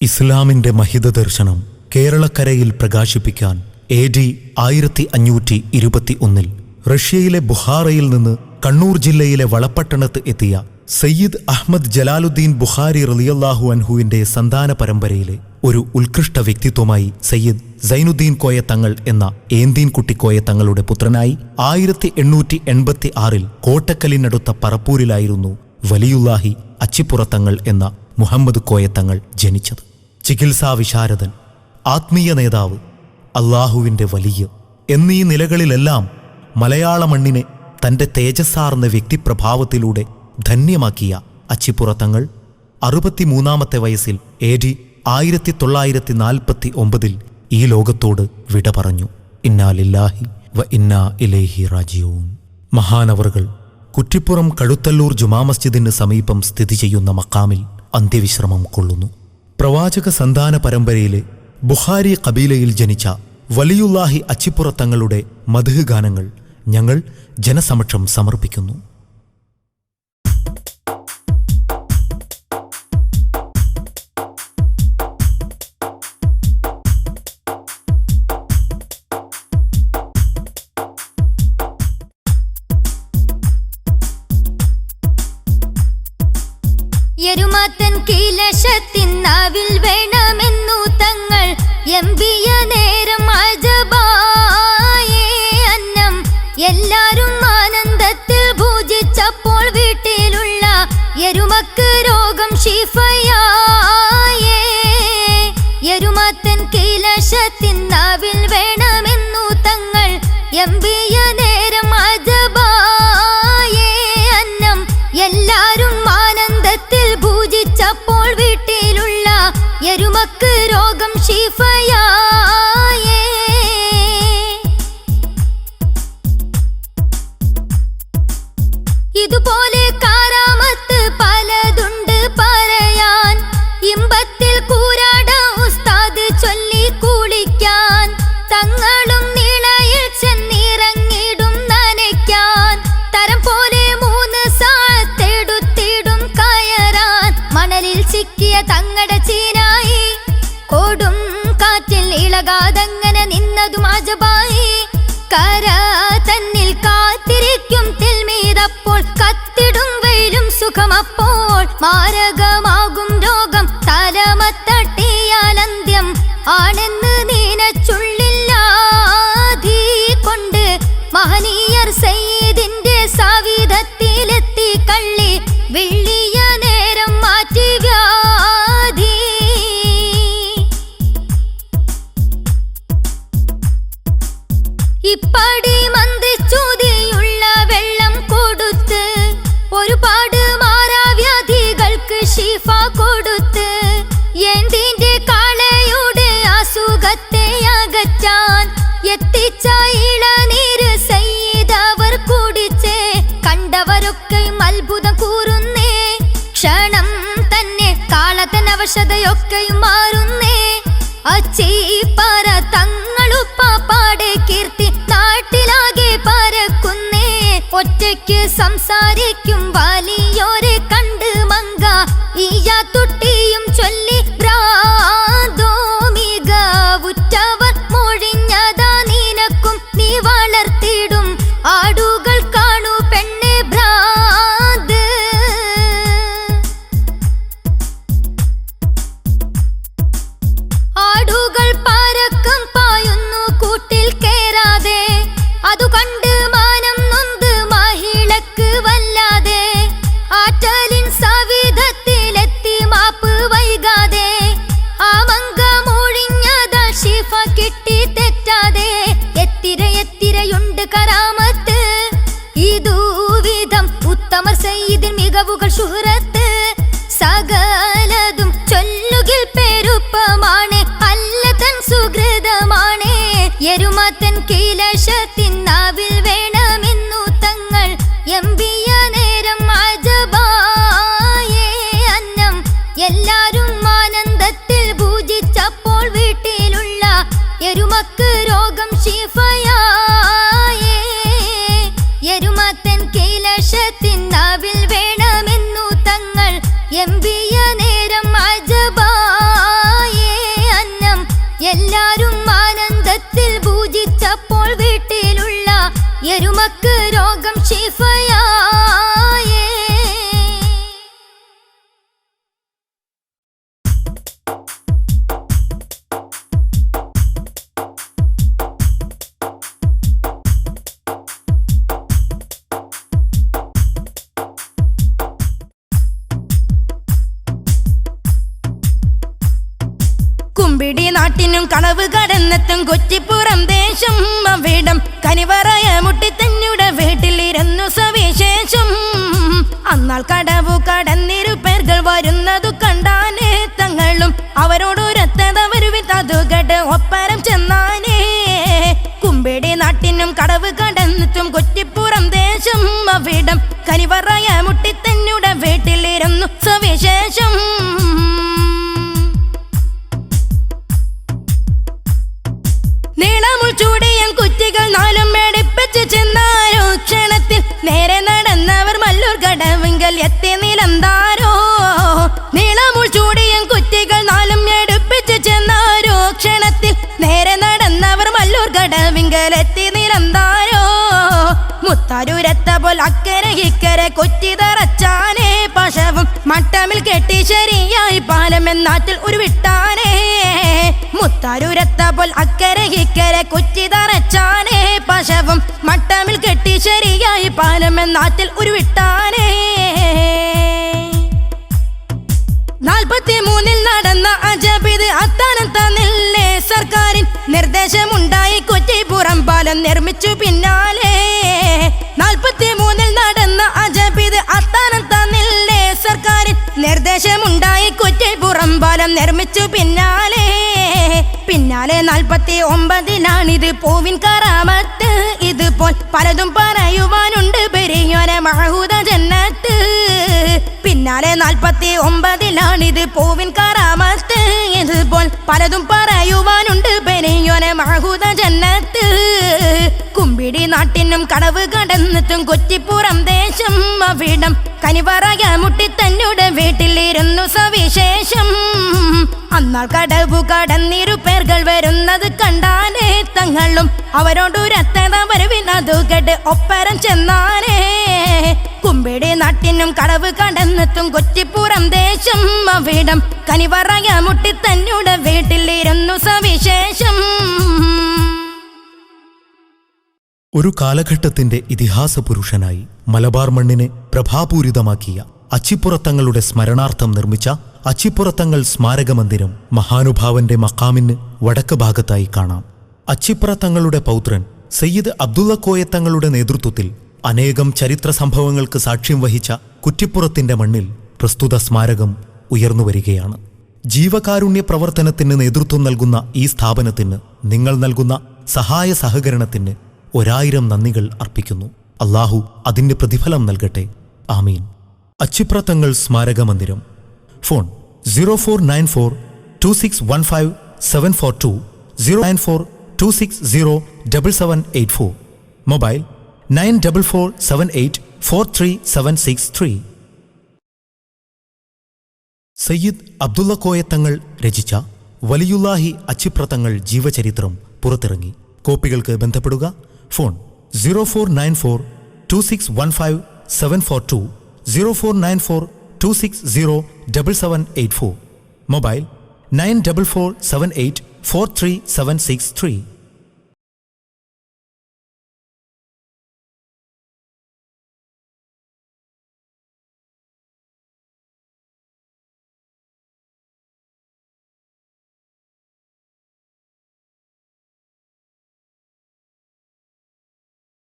ഇസ്ലാമിന്റെ മഹിത ദർശനം കേരളക്കരയിൽ പ്രകാശിപ്പിക്കാൻ എ ഡി ആയിരത്തി അഞ്ഞൂറ്റി ഇരുപത്തി ഒന്നിൽ റഷ്യയിലെ ബുഹാറയിൽ നിന്ന് കണ്ണൂർ ജില്ലയിലെ വളപ്പട്ടണത്ത് എത്തിയ സയ്യിദ് അഹമ്മദ് ജലാലുദ്ദീൻ ബുഹാരി റലിയല്ലാഹു അൻഹുവിന്റെ സന്താന പരമ്പരയിലെ ഒരു ഉത്കൃഷ്ട വ്യക്തിത്വമായി സയ്യിദ് സൈനുദ്ദീൻ കോയ തങ്ങൾ എന്ന ഏന്തീൻ കുട്ടിക്കോയ തങ്ങളുടെ പുത്രനായി ആയിരത്തി എണ്ണൂറ്റി എൺപത്തി ആറിൽ കോട്ടക്കലിനടുത്ത പറപ്പൂരിലായിരുന്നു വലിയുല്ലാഹി അച്ചിപ്പുറത്തങ്ങൾ എന്ന മുഹമ്മദ് കോയത്തങ്ങൾ ജനിച്ചത്. ചികിത്സാ വിശാരദൻ ആത്മീയ നേതാവ് അള്ളാഹുവിന്റെ വലിയ എന്നീ നിലകളിലെല്ലാം മലയാള മണ്ണിനെ തന്റെ തേജസ്സാർന്ന വ്യക്തിപ്രഭാവത്തിലൂടെ ധന്യമാക്കിയ അച്ചിപ്പുറത്തങ്ങൾ അറുപത്തിമൂന്നാമത്തെ വയസ്സിൽ എ ഡി ആയിരത്തി തൊള്ളായിരത്തി നാൽപ്പത്തി ഒമ്പതിൽ ഈ ലോകത്തോട് വിട പറഞ്ഞു. ഇന്നാലില്ലാഹി വ ഇന്നാ ഇലേഹി റാജിയൂൻ മഹാനവറുകൾ കുറ്റിപ്പുറം കഴുത്തല്ലൂർ ജുമാ മസ്ജിദിന് സമീപം സ്ഥിതി ചെയ്യുന്ന മക്കാമിൽ അന്ത്യവിശ്രമം കൊള്ളുന്നു. പ്രവാചക സന്താന പരമ്പരയിലെ ബുഹാരി കബീലയിൽ ജനിച്ച വലിയുല്ലാഹി അച്ചിപ്പുറത്തങ്ങളുടെ മധുഹ് ഗാനങ്ങൾ ഞങ്ങൾ ജനസമക്ഷം സമർപ്പിക്കുന്നു. എരുമാത്തൻ കീലശത്തിൻ നാവിൽ വേണമെന്നു തങ്ങൾ എംബിയ നേരം അജബായേ അന്നം. എല്ലാരും ആനന്ദത്തിൽ പൂജിച്ചപ്പോൾ വീട്ടിലുള്ള എരുമക്ക് രോഗം ഷിഫയായേ എരുമാത്തൻ കീലശത്തിൻ നാവിൽ വേണമെന്നു തങ്ങൾ എംബിയ നേരം അജബായേ അന്നം. എല്ലാരും ഇതുപോലെ കാരാമത്ത് പറയാൻ. ഇമ്പത്തിൽ ഉസ്താദ് തരം പോലെ മൂന്ന് സാത്തെടുത്തിടും ചിക്കിയ തങ്ങടെ ചീനായി കൊടും കാറ്റിൽ ഇളകാതങ്ങനെ നിന്നതും അജബായി. കര തന്നിൽ കാത്തിരിക്കും തിൽമീതപ്പോൾ കത്തിടും വെയിലും സുഖമപ്പോൾ. മാരകമാകും രോഗം തലമത്തട്ടിയാൽ അന്ത്യം. ആണെന്ന് നീനച്ചുള്ളില്ലാധീ കൊണ്ട് മഹനീയർ സയ്യിദിന്റെ സാവിധത്തിലെത്തി കള്ളി കണ്ടവരൊക്കെയും അത്ഭുതം കൂറുന്നേ. ക്ഷണം തന്നെ കാളത്തൻ അവശതയൊക്കെയും മാറുന്നേ. അച്ചീപ്പാറ തങ്ങളുപ്പാടെ കീർത്തി നാട്ടിലാകെ പരക്കുന്നേ. ഒറ്റയ്ക്ക് സംസാരിക്കും വാലിയോരെ കണ്ട് മങ്ക. ഈയാ തുട്ടിയും ചൊല്ലി ഭ്രാന്തോമിക ആടുകൾ പാരക്കം പായുന്നു കൂട്ടിൽ കേറാതെ. അതു കണ്ട് മാനം നൊന്ത് മഹിളക്ക് വല്ലാതെ. ആറ്റലിൻ സവിധത്തിലെത്തി മാപ്പ് വൈകാതെ. ആ മങ്കമൊഴിഞ്ഞത ഷിഫ കിട്ടി തെറ്റാതെ. എത്തിര എത്തിരയുണ്ട് കരാമത്ത്. ഇതുവിധം ഉത്തമർ സയ്യിദിൻ മികവുകൾ ഷുഹറത്ത് കുമ്പിടി നാട്ടിനും കളവ് കടന്നെത്തും കൊച്ചിപ്പുറം ദേശം. അവിടം കനിവറയ മുട്ടിത്തന്നുടെ വീട്ടിലിരുന്നു സവിശേഷം. അന്നാൾ കടവു കടന്നിരു പേർകൾ വരുന്നതു കണ്ടാനേ തങ്ങളും അവരോടൊരത്തതവരുവിത്തതു കേട്ട് ഒപ്പരം ചെന്നാനേ. കുമ്പിടി നാട്ടിനും കടവ് കടന്നെത്തും കൊച്ചിപ്പുറം ദേശം. അവിടം കനിവറയ മുട്ടിത്തന്നുടെ മുത്താരൂരത്ത പോൽ അക്കരെ ഇക്കരെ കൊച്ചി തറച്ചാനേ പശവും മട്ടമിൽ കെട്ടി ശരിയായി പാലമെന്നാറ്റിൽ ഉരുവിട്ടാനേ. മുത്തരുരത്ത പോൽ അക്കരെ ഇക്കരെ കൊച്ചി തറച്ചാനേ പശവും മട്ടമിൽ കെട്ടി ശരിയായി പാലമെന്നാറ്റിൽ ഉരുവിട്ടാനേ. നാൽപ്പത്തി മൂന്നിൽ നടന്ന അജബിത് അത്താനം തന്നില്ലേ സർക്കാരിൻ നിർദ്ദേശമുണ്ടായി കൊച്ചിപ്പുറം പാലം നിർമ്മിച്ചു പാലം നിർമ്മിച്ചു പിന്നാലെ. പിന്നാലെ നാൽപ്പത്തി ഒമ്പതിലാണിത് പൂവിൻ കറാമത്ത്. ഇതുപോൽ പലതും പറയുവാനുണ്ട് പെരിയോനെ മഹൂദ ജന്നത്ത്. പിന്നാലെ നാൽപ്പത്തി ഒമ്പതിലാണിത് പൂവിൻ കറാമത്ത്. ഇതുപോൽ പലതും പറയുവാനുണ്ട് പെരിയോനെ മഹൂദ ജന്നത്ത്. കുമ്പിടി നാട്ടിനും കടവ് കടന്നിട്ടും കൊച്ചിപ്പുറം ദേശം അവിടം കനിവറയ മുട്ടി തന്നോട് വീട്ടിലിരുന്നു സവിശേഷം. അന്നാൾ കടവു കടന്നിരു പേർകൾ വരുന്നത് കണ്ടാനേ തങ്ങളും അവരോടൊരത്തത വരുവിനതു കേട്ട് ഒപ്പരം ചെന്നാനേ. കുമ്പിടി നാട്ടിനും കടവ് കടന്നെത്തും കൊച്ചിപ്പുറം ദേശം അവിടം കനിവറയ മുട്ടി തന്നെ വീട്ടിലിരുന്നു സവിശേഷം. ഒരു കാലഘട്ടത്തിന്റെ ഇതിഹാസ പുരുഷനായി മലബാർ മണ്ണിനെ പ്രഭാപൂരിതമാക്കിയ അച്ചിപ്പുറത്തങ്ങളുടെ സ്മരണാർത്ഥം നിർമ്മിച്ച അച്ചിപ്പുറത്തങ്ങൾ സ്മാരകമന്ദിരം മഹാനുഭാവന്റെ മക്കാമിന് വടക്ക് ഭാഗത്തായി കാണാം. അച്ചിപ്പുറത്തങ്ങളുടെ പൗത്രൻ സയ്യിദ് അബ്ദുള്ള കോയത്തങ്ങളുടെ നേതൃത്വത്തിൽ അനേകം ചരിത്ര സംഭവങ്ങൾക്ക് സാക്ഷ്യം വഹിച്ച കുറ്റിപ്പുറത്തിന്റെ മണ്ണിൽ പ്രസ്തുത സ്മാരകം ഉയർന്നുവരികയാണ് ജീവകാരുണ്യ പ്രവർത്തനത്തിന് നേതൃത്വം നൽകുന്ന ഈ സ്ഥാപനത്തിന് നിങ്ങൾ നൽകുന്ന സഹായ സഹകരണത്തിന് ഒരായിരം നന്ദികൾ അർപ്പിക്കുന്നു. അള്ളാഹു അതിന്റെ പ്രതിഫലം നൽകട്ടെ. ആമീൻ. അച്ചിപ്രത്തങ്ങൾ സ്മാരക മന്ദിരം. Phone zero four nine four two six one five seven four two zero nine four two six zero double seven eight four. Mobile nine double four seven eight four three seven six three. Sayyid Abdulla Koyathangal രചിച്ച വലിയുല്ലാഹി അച്ചിപ്രത്തങ്ങൾ ജീവചരിത്രം പുറത്തിറങ്ങി. കോപ്പികൾക്ക് ബന്ധപ്പെടുക phone zero four nine four two six one five seven four two zero four nine four two six zero double seven eight four mobile nine double four seven eight four three seven six three